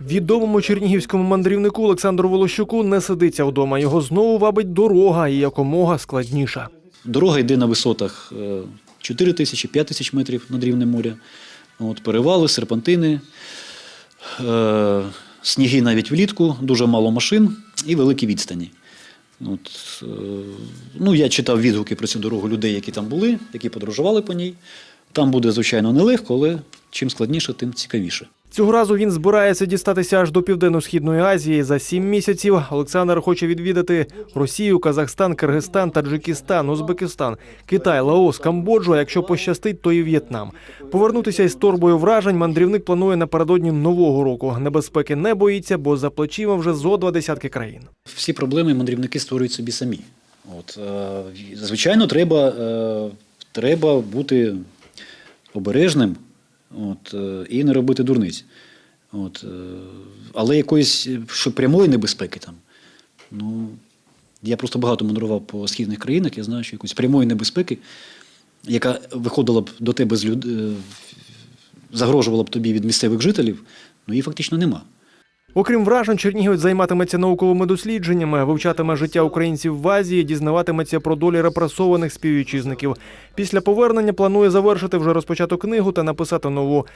Відомому чернігівському мандрівнику Олександру Волощуку не сидиться вдома. Його знову вабить дорога і якомога складніша. Дорога йде на висотах е, 4 тисячі, 5 тисяч метрів над рівнем моря. От, перевали, серпантини, е, сніги навіть влітку, дуже мало машин і великі відстані. От, е, ну, я читав відгуки про цю дорогу людей, які там були, які подорожували по ній. Там буде, звичайно, нелегко, але чим складніше, тим цікавіше. Цього разу він збирається дістатися аж до південно-східної Азії. За сім місяців Олександр хоче відвідати Росію, Казахстан, Киргизстан, Таджикистан, Узбекистан, Китай, Лаос, Камбоджу. А якщо пощастить, то і В'єтнам. Повернутися із торбою вражень мандрівник планує напередодні нового року. Небезпеки не боїться, бо за плечима вже зо два десятки країн. Всі проблеми мандрівники створюють собі самі. От, е, звичайно, треба, е, треба бути обережним от, е, і не робити дурниць. От, е, але якоїсь е, що прямої небезпеки там. Ну, я просто багато мандрував по східних країнах, я знаю, що якоїсь прямої небезпеки, яка виходила б до тебе з люд... загрожувала б тобі від місцевих жителів, ну її фактично нема. Окрім вражень, Чернігівець займатиметься науковими дослідженнями, вивчатиме життя українців в Азії, дізнаватиметься про долі репресованих співвітчизників. Після повернення планує завершити вже розпочату книгу та написати нову.